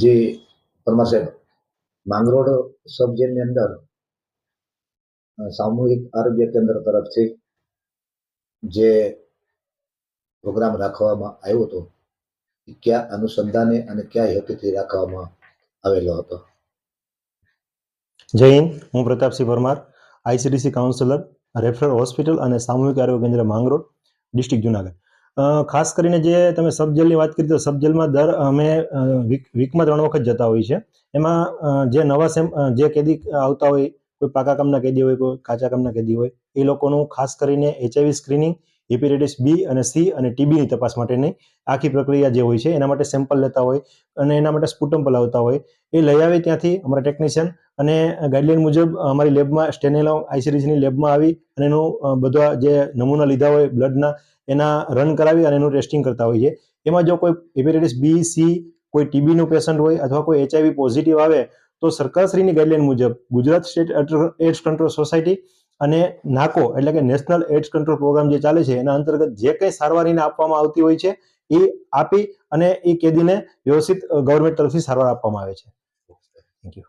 જે પરમાર સાહેબ, માંગરોળ સબ અંદર સામૂહિક આરોગ્ય કેન્દ્ર તરફથી જે પ્રોગ્રામ રાખવામાં આવ્યો હતો કયા અનુસંધાને અને ક્યાં હેતુથી રાખવામાં આવેલો હતો? જય હિન્દ, હું Pratapsinh Parmar, ICDC counsellor, referral hospital અને સામૂહિક આરોગ્ય કેન્દ્ર માંગરોળ, ડિસ્ટ્રિક્ટ જુનાગઢ. ખાસ કરીને જે તમે સબજેલની વાત કરી, તો સબજેલમાં દર અમે વીક, વીકમાં ત્રણ વખત જતા હોઈએ છીએ. એમાં જે નવા સેમ જે કેદી આવતા હોય, કોઈ પાકા કામના કેદી હોય, કોઈ કાચા કામના કેદી હોય, એ લોકોનું ખાસ કરીને એચઆઈવી સ્ક્રીનિંગ હિપેટાઇટિસ બી અને સી અને ટીબીની તપાસ માટેની આખી પ્રક્રિયા જે હોય છે, એના માટે સેમ્પલ લેતા હોય અને એના માટે સ્પુટમ પલાવતા હોય, એ લઈ આવે ત્યાંથી અમારા ટેકનિશિયન અને ગાઈડલાઇન મુજબ અમારી લેબમાં સ્ટેનેલો આઈસીડીસીની લેબમાં આવી અને એનું બધા જે નમૂના લીધા હોય બ્લડના એના રન કરાવી અને એનું ટેસ્ટિંગ કરતા હોઈએ. એમાં જો કોઈ હેપેટાઇટિસ બી સી કોઈ ટીબીનું પેશન્ટ હોય અથવા કોઈ એચઆઈવી પોઝિટિવ આવે તો સરકારશ્રીની ગાઈડલાઇન મુજબ Gujarat state AIDS control society અને નાકો એટલે કે નેશનલ એડ્સ કંટ્રોલ પ્રોગ્રામ જે ચાલે છે એના અંતર્ગત જે કંઈ સારવાર એને આપવામાં આવતી હોય છે એ આપી અને એ કેદીને વ્યવસ્થિત ગવર્મેન્ટ તરફથી સારવાર આપવામાં આવે છે. Thank you